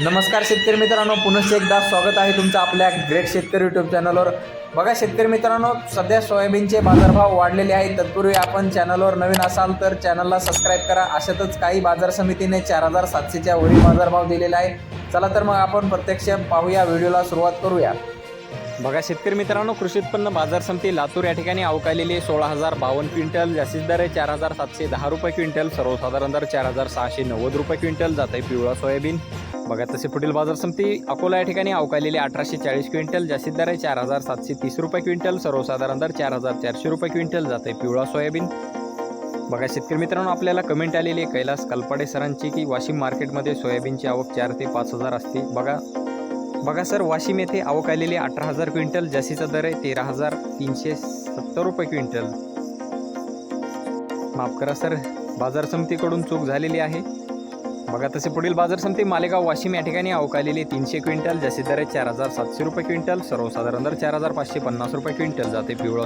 नमस्कार शेतकरी मित्रांनो पुनश्च एकदा स्वागत आहे तुमचं आपल्या ग्रेट शेतकरी यूट्यूब चॅनलवर बघा शेतकरी मित्रांनो सध्या सोयाबीनचे बाजारभाव वाढलेले आहेत. तत्पूर्वी आपण चॅनलवर नवीन असाल तर चॅनलला सबस्क्राईब करा. अशातच काही बाजार समितीने चार हजार सातशेच्या वरील बाजारभाव दिलेला आहे चला तर मग आपण प्रत्यक्ष पाहूया व्हिडिओला सुरुवात करूया. बघा शेतकरी मित्रांनो कृषी उत्पन्न बाजार समिती लातूर या ठिकाणी अवकालेली सोळा हजार बावन्न क्विंटल जास्तीत दर आहे. चार हजार सातशे दहा रुपये क्विंटल. सर्वसाधारण दर चार हजार सहाशे नव्वद रुपये क्विंटल. जात आहे पिवळा सोयाबीन. बघा तसे पुढील बाजार समिती अकोला या ठिकाणी अवकालेली अठराशे चाळीस क्विंटल. जास्तीत दर आहे चार हजार सातशे तीस रुपये क्विंटल. सर्वसाधारण दर चार हजार चारशे रुपये क्विंटल. जात आहे पिवळा सोयाबीन. बघा शेतकरी मित्रांनो आपल्याला कमेंट आलेली आहे कैलास कलपाडे सरांची की वाशिम मार्केटमध्ये सोयाबीनची आवक चार ते पाच हजार असते. बघा बघा सर वाशिम येथे आवक आलेली अठरा हजार क्विंटल जास्तीचा दर आहे तेरा हजार तीनशे सत्तर रुपये क्विंटल. माफ करा सर बाजार समितीकडून चूक झालेली आहे. बघा तसे पुढील बाजार समिती मालेगाव वाशिम या ठिकाणी आवक आलेली तीनशे क्विंटल जास्तीत दर आहे चार हजार सातशे रुपये क्विंटल सर्वसाधारण दर चार हजार पाचशे पन्नास रुपये क्विंटल जाते. पिवळा